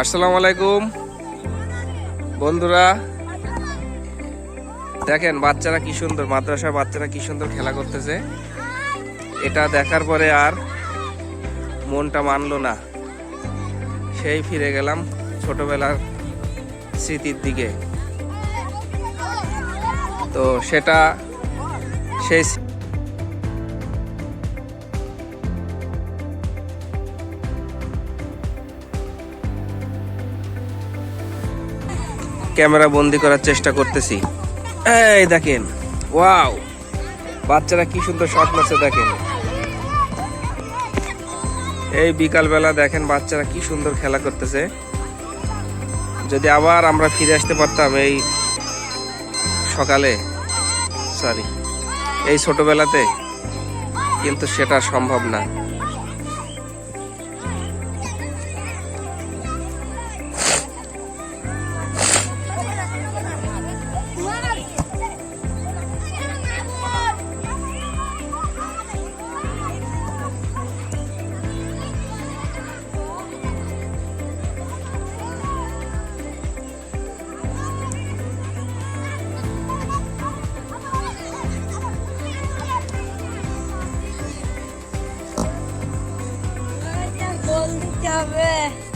আসসালামু আলাইকুম। বন্ধুরা, দেখেন বাচ্চারা কি সুন্দর, মাদ্রাসার বাচ্চারা কি সুন্দর খেলা করতেছে। এটা দেখার পরে আর মনটা মানলো না। সেই ফিরে গেলাম ছোটবেলার স্মৃতির দিকে। তো সেটা সেই ক্যামেরা বন্দি করার চেষ্টা করতেছি। এই দেখেন, ওয়াও, বাচ্চারা কি সুন্দর শট মারছে দেখেন। এই বিকালবেলা দেখেন বাচ্চারা কি সুন্দর খেলা করতেছে। যদি আবার আমরা ফিরে আসতে পারতাম এই সকালে সরি এই ছোটবেলাতে, কিন্তু সেটা সম্ভব না। 小贝